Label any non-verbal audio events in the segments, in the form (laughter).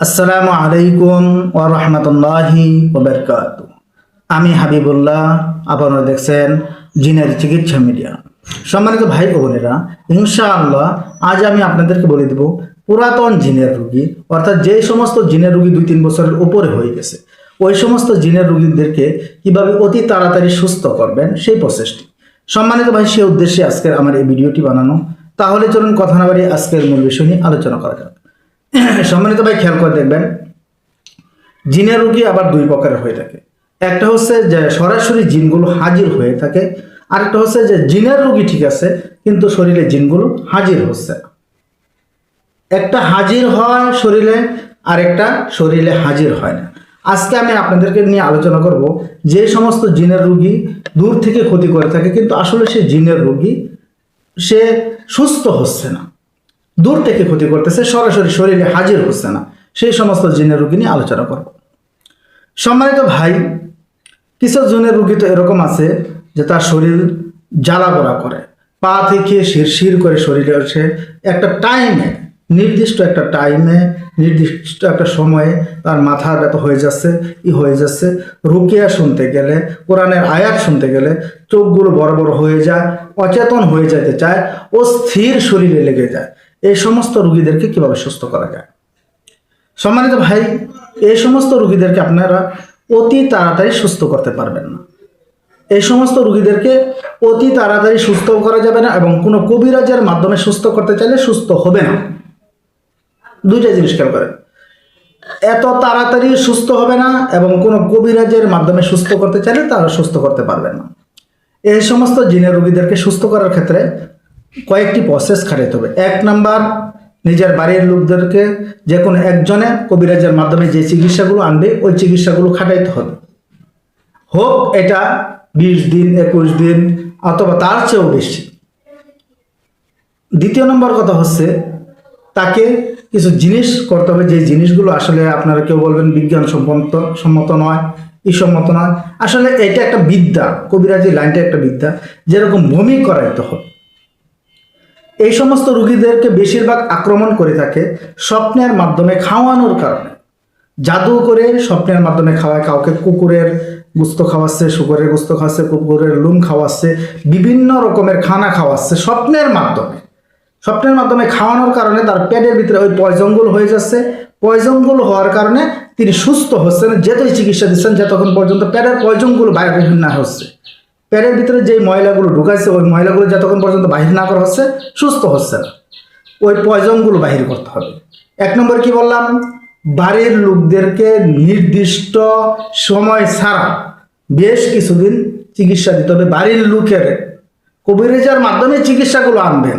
আসসালামু আলাইকুম ও রাহমাতুল্লাহি আমি হাবিবুল্লাহ, আপনারা দেখছেন জিনের চিকিৎসা মিডিয়া। সম্মানিত ভাই ও বোনেরা, ইনশাআল্লাহ আজ আমি আপনাদেরকে বলে দেব, পুরাতন জিনের রুগী, অর্থাৎ যে সমস্ত জিনের রুগী দুই তিন বছরের উপরে হয়ে গেছে, ওই সমস্ত জিনের রুগীদেরকে কীভাবে অতি তাড়াতাড়ি সুস্থ করবেন সেই প্রসেসটি সম্মানিত ভাই সে উদ্দেশ্যে আজকের আমার এই ভিডিওটি বানানো। তাহলে চলুন কথা না বাড়িয়ে আজকের মূল বিষয় নিয়ে আলোচনা করা যাক। (clears throat) সম্মানিত ভাই, খেয়াল করে দেখবেন, জিনের রোগী আবার দুই প্রকারের হয়ে থাকে। একটা হচ্ছে যে সরাসরি জিনগুলো হাজির হয়ে থাকে, আরেকটা হচ্ছে যে জিনের রোগী ঠিক আছে, কিন্তু শরীরে জিনগুলো হাজির হচ্ছে একটা হাজির হয় শরীরে, আরেকটা শরীরে হাজির হয় না। আজকে আমি আপনাদেরকে নিয়ে আলোচনা করব যে সমস্ত জিনের রোগী দূর থেকে ক্ষতি করে থাকে, কিন্তু আসলে সে জিনের রোগী, সে সুস্থ হচ্ছে না। দূর থেকে ক্ষতি করতেছে, সরাসরি শরীরে হাজির হচ্ছে না। সেই সমস্ত জিনের রোগী নিয়ে আলোচনা করব। সম্মানিত ভাই, কিছু জনের রোগী তো এরকম আছে যে তার শরীর জ্বালা পোড়া করে। পা থেকে শিরশির করে শরীরে সে একটা টাইমে নির্দিষ্ট একটা টাইমে নির্দিষ্ট একটা সময়ে তার মাথা ব্যথা হয়ে যাচ্ছে, ই হয়ে যাচ্ছে। রুকিয়া শুনতে গেলে, কোরআনের আয়াত শুনতে গেলে চোখগুলো বড় বড় হয়ে যায়, অচেতন হয়ে যেতে চায়, ও স্থির শরীরে লেগে যায়। এই সমস্ত রুগীদেরকে কীভাবে সুস্থ করা যায়? সম্মানিত ভাই, এই সমস্ত রুগীদেরকে আপনারা অতি তাড়াতাড়ি সুস্থ করতে পারবেন না। এই সমস্ত রুগীদেরকে অতি তাড়াতাড়ি সুস্থ করা যাবে না এবং কোনো কবিরাজের মাধ্যমে সুস্থ করতে চাইলে সুস্থ হবে না। দুইটা জিনিস খেয়াল করেন। এত তাড়াতাড়ি সুস্থ হবে না এবং কোনো কবিরাজের মাধ্যমে সুস্থ করতে চাইলে তারা সুস্থ করতে পারবেন না। এই সমস্ত জিনের রোগীদেরকে সুস্থ করার ক্ষেত্রে কয়েকটি প্রসেস খাটাইতে হবে। এক নাম্বার, নিজের বাড়ির লোকদেরকে যে কোনো একজনে কবিরাজের মাধ্যমে যে চিকিৎসাগুলো আনবে, ওই চিকিৎসাগুলো খাটাইতে হবে। হোক এটা বিশ দিন, একুশ দিন, অথবা তার চেয়েও বেশি। দ্বিতীয় নম্বর কথা হচ্ছে, তাকে কিছু জিনিস করতে হবে। যে জিনিসগুলো আসলে আপনারা কেউ বলবেন বিজ্ঞান সম্মত সম্মত নয় সম্মত নয়। আসলে এটা একটা বিদ্যা কবিরাজি লাইনটা একটা বিদ্যা। যেরকম বমি করাইতে হবে। এই সমস্ত রুগীদেরকে বেশিরভাগ আক্রমণ করে থাকে স্বপ্নের মাধ্যমে খাওয়ানোর কারণে। জাদু করে স্বপ্নের মাধ্যমে খাওয়ায়। কাউকে কুকুরের গুস্ত খাওয়াচ্ছে, শুকরের গুস্ত খাওয়াচ্ছে, কুকুরের লুম খাওয়াচ্ছে, বিভিন্ন রকমের খানা খাওয়াচ্ছে স্বপ্নের মাধ্যমে। স্বপ্নের মাধ্যমে খাওয়ানোর কারণে তার পেটের ভিতরে ওই পয়জনগুলো হয়ে যাচ্ছে। পয়জনগুলো হওয়ার কারণে তিনি সুস্থ হচ্ছেন, যেতই চিকিৎসা দিচ্ছেন, যতক্ষণ পর্যন্ত পেটের পয়জনগুলো বাইরে না হচ্ছে। পেটের ভিতরে যেই ময়লাগুলো ঢুকাইছে, ওই ময়লাগুলো যতক্ষণ পর্যন্ত বাহির না করা হচ্ছে, সুস্থ হচ্ছে না। ওই পয়জনগুলো বাহির করতে হবে। এক নম্বর কি বললাম? বাড়ির লোকদেরকে নির্দিষ্ট সময় ছাড়া বেশ কিছুদিন চিকিৎসা দিতে হবে। বাড়ির লোকের কবিরাজার মাধ্যমে চিকিৎসাগুলো আনবেন,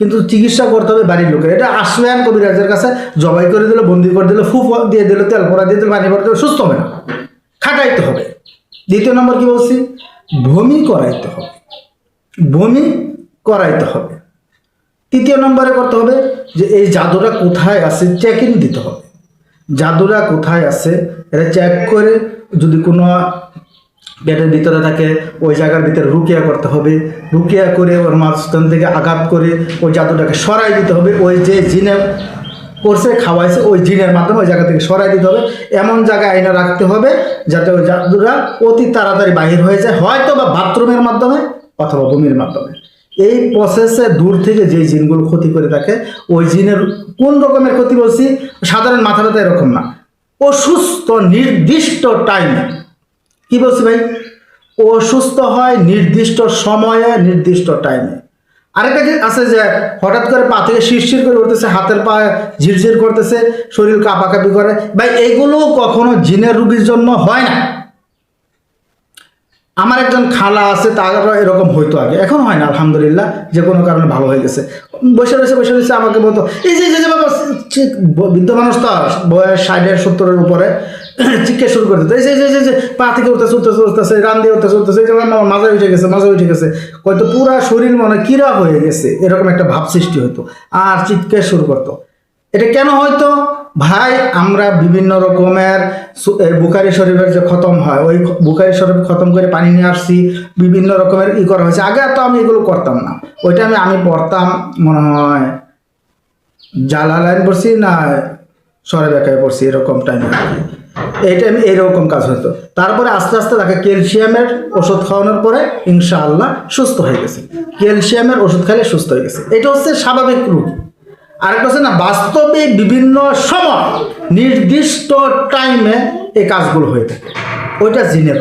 কিন্তু চিকিৎসা করতে হবে বাড়ির লোকের। এটা আসবেন কবিরাজের কাছে, জবাই করে দিল, বন্দি করে দিল ফু দিয়ে দিল, তেল পড়া দিয়ে দিল, পানি পড়া দিল, সুস্থ হবে না। খাটাইতে হবে। দ্বিতীয় নম্বর কি বলছি? বমি করাইতে হবে। বমি করাইতে হবে। তৃতীয় নম্বরে করতে হবে যে এই জাদুটা কোথায় আছে চেক দিতে হবে। জাদুটা কোথায় আছে এটা চেক করে যদি কোনো পেটের ভিতরে থাকে, ওই জায়গার ভিতরে রুকিয়া করতে হবে। রুকিয়া করে ওর মাঝখান থেকে আঘাত করে ওই জাদুটাকে সরাই দিতে হবে। ওই যে জিনে করছে খাওয়াইছে, ওই জিনের মাধ্যমে ওই জায়গা থেকে সরাই দিতে হবে। এমন জায়গায় আইনা রাখতে হবে যাতে ওই জাদুটা অতি তাড়াতাড়ি বাহির হয়ে যায়, হয়তো বা বাথরুমের মাধ্যমে অথবা বমির মাধ্যমে। এই প্রসেসে দূর থেকে যে জিনগুলো ক্ষতি করে থাকে, ওই জিনের কোন রকমের ক্ষতি বলছি? সাধারণ মাথা ব্যথা এরকম না। অসুস্থ নির্দিষ্ট টাইমে কি বলছি ভাই? অসুস্থ হয় নির্দিষ্ট সময়ে, নির্দিষ্ট টাইমে আরেকটা আছে যে হঠাৎ করে পা থেকে শিরশির করে উঠতেছে, হাতের পা ঝিরঝির করতেছে, শরীর কাঁপাকাঁপি করে। ভাই, এগুলো কখনো জিনের রুগীর জন্য হয় না। আমার একজন খালা আছে তার এরকম হইতো আগে, এখন হয় না, আলহামদুলিল্লাহ, যে কোনো কারণে ভালো হয়ে গেছে। বসে বসে বসে বসে আমাকে বলতো, এই যে বাবা বৃদ্ধ মানুষ তো, বয়স ষাটের সত্তরের উপরে (coughs) চিৎকার শুরু করে দিত এই যে যে, পা থেকে উঠতেছে উঠতেছে উঠতেছে রান দিয়ে উঠতেছে উঠতেছে এই যে আমার মাঝে উঠে গেছে মাঝে উঠে গেছে। হয়তো পুরা শরীর মনে কিরা হয়ে গেছে এরকম একটা ভাব সৃষ্টি হতো। আর চিৎকার শুরু করতো এটা কেন হয়তো? ভাই আমরা বিভিন্ন রকমের বুখারি শরীফের যে খতম হয় ওই বুখারি শরীফ খতম করে পানি নিয়ে আসছি বিভিন্ন রকমের ই করা হয়েছে। আগে তো আমি এগুলো করতাম না ওইটা আমি আমি পড়তাম মনে হয় জালালাইন পড়ছি না সরে বেকায় পড়ছি, এরকম টাইমে এই টাইমে এইরকম কাজ হতো। তারপরে আস্তে আস্তে তাকে ক্যালসিয়ামের ওষুধ খাওয়ানোর পরে ইনশাআল্লাহ সুস্থ হয়ে গেছে। ক্যালসিয়ামের ওষুধ খাইলে সুস্থ হয়ে গেছে। এটা হচ্ছে স্বাভাবিক রোগ। আরেকটা হচ্ছে না, বাস্তবে বিভিন্ন সময় নির্দিষ্ট টাইমে এই কাজগুলো হয়ে থাকে। ওইটা জিনের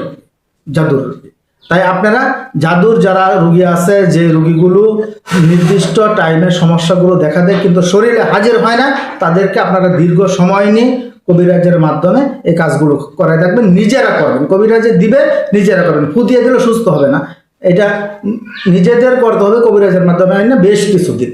জাদুর। তাই আপনারা জাদুর যারা রুগী আছে, যে রুগীগুলো নির্দিষ্ট টাইমে সমস্যাগুলো দেখা দেয়, কিন্তু শরীরে হাজির হয় না, তাদেরকে আপনারা দীর্ঘ সময় নিয়ে কবিরাজের মাধ্যমে এই কাজগুলো করায় দেখবেন, নিজেরা করবেন। কবিরাজে দিবে, নিজেরা করবেন। ফুদিয়ে দিলে সুস্থ হবে না। এটা নিজেদের করতে হবে, কবিরাজের মাধ্যমে। হয় না, বেশ কিছুদিন।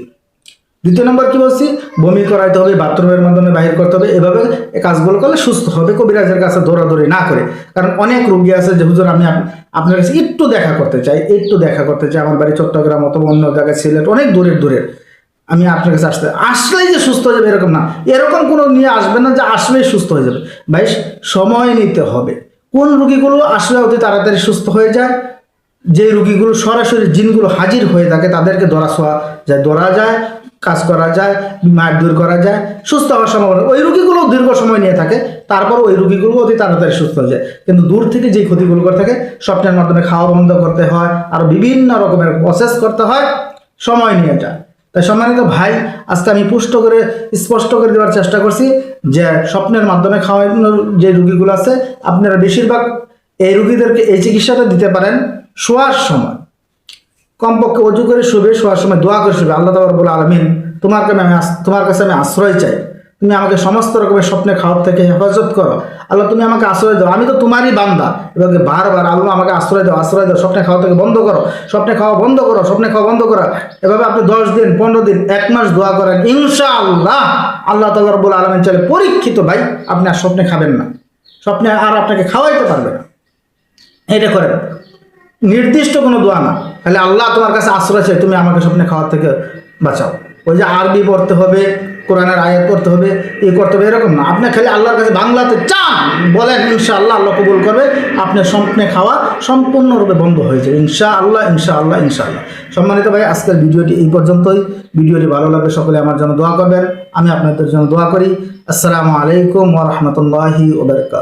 দ্বিতীয় নম্বর কি বলছি? বমি করাইতে হবে, বাথরুমের মাধ্যমে বাহির করতে হবে, এভাবে কাজগুলো করলে সুস্থ হবে, কবিরাজের কাছে দৌড়াদৌড়ি না করে। কারণ অনেক রুগী আছে যে, হুজুর, আমি আপনার কাছে একটু দেখা করতে চাই, একটু দেখা করতে চাই, আমার বাড়ি চট্টগ্রাম অথবা অন্য জায়গায় সিলেট অনেক দূরের দূরের। আমি আপনার কাছে আসতে আসলেই যে সুস্থ হয়ে যাবে এরকম না। এরকম কোনো নিয়ে আসবে না যে আসলেই সুস্থ হয়ে যাবে। ভাই, সময় নিতে হবে। কোন রুগীগুলো আসলে অতি তাড়াতাড়ি সুস্থ হয়ে যায়? যে রুগীগুলো সরাসরি জিনগুলো হাজির হয়ে থাকে, তাদেরকে ধরা ছোঁয়া যায়, ধরা যায়। কাজ করা যায় মার দূর করা যায়, সুস্থ হওয়ার সম্ভাবনা। ওই রুগীগুলো দীর্ঘ সময় নিয়ে থাকে, তারপর ওই রুগীগুলো অতি তাড়াতাড়ি সুস্থ হয়ে যায়। কিন্তু দূর থেকে যে ক্ষতিগুলো করে থাকে, স্বপ্নের মাধ্যমে খাওয়া বন্ধ করতে হয়, আর বিভিন্ন রকমের প্রসেস করতে হয়, সময় নিয়ে যায়। তাই সম্মানিত ভাই, আজকে আমি পুষ্ট করে, স্পষ্ট করে দেওয়ার চেষ্টা করছি যে স্বপ্নের মাধ্যমে খাওয়ানোর যে রুগীগুলো আছে, আপনারা বেশিরভাগ এই রুগীদেরকে এই চিকিৎসাটা দিতে পারেন, শোয়ার সময়। কমপক্ষে অজু করে শুবে, শোয়ার সময় দোয়া করে শুবে। আল্লাহ তাবার বলে আলমিন তোমার কাছে আমি তোমার কাছে আমি আশ্রয় চাই। তুমি আমাকে সমস্ত রকমের স্বপ্নে খাওয়ার থেকে হেফাজত করো। আল্লাহ তুমি আমাকে আশ্রয় দাও। আমি তো তোমারই বান্দা। এভাবে বারবার আল্লাহ আমাকে আশ্রয় দাও আশ্রয় দাও। স্বপ্নে খাওয়া থেকে বন্ধ করো। স্বপ্নে খাওয়া বন্ধ করো, স্বপ্নে খাওয়া বন্ধ করো। এভাবে আপনি দশ দিন, পনেরো দিন, এক মাস দোয়া করেন, ইনশাআল্লাহ আল্লাহ আল্লাহ তাল্লাহ রব্বুল আলমিন চলে পরীক্ষিত ভাই আপনি আর স্বপ্নে খাবেন না। স্বপ্নে আর আপনাকে খাওয়াইতে পারবে না। এটা করেন। নির্দিষ্ট কোনো দোয়া না। তাহলে আল্লাহ তোমার কাছে আশ্রয় চাই তুমি আমাকে স্বপ্নে খাওয়ার থেকে বাঁচাও। ওই যে আরবি পড়তে হবে, কোরআনের আয়াত করতে হবে ই করতে হবে, এরকম না। আপনি খালি আল্লাহর কাছে বাংলাতে চান, বলেন ইনশা আল্লাহ আল্লাহ কবুল করবে, আপনার স্বপ্নে খাওয়া সম্পূর্ণরূপে বন্ধ হয়ে যাবে ইনশা আল্লাহ ইনশা আল্লাহ ইনশা আল্লাহ সম্মানিত ভাই, আজকের ভিডিওটি এই পর্যন্তই। ভিডিওটি ভালো লাগবে সকলে আমার জন্য দোয়া করবেন। আমি আপনাদের জন্য দোয়া করি। আসসালামু আলাইকুম ওরহমতুল্লাহি ওবরকাত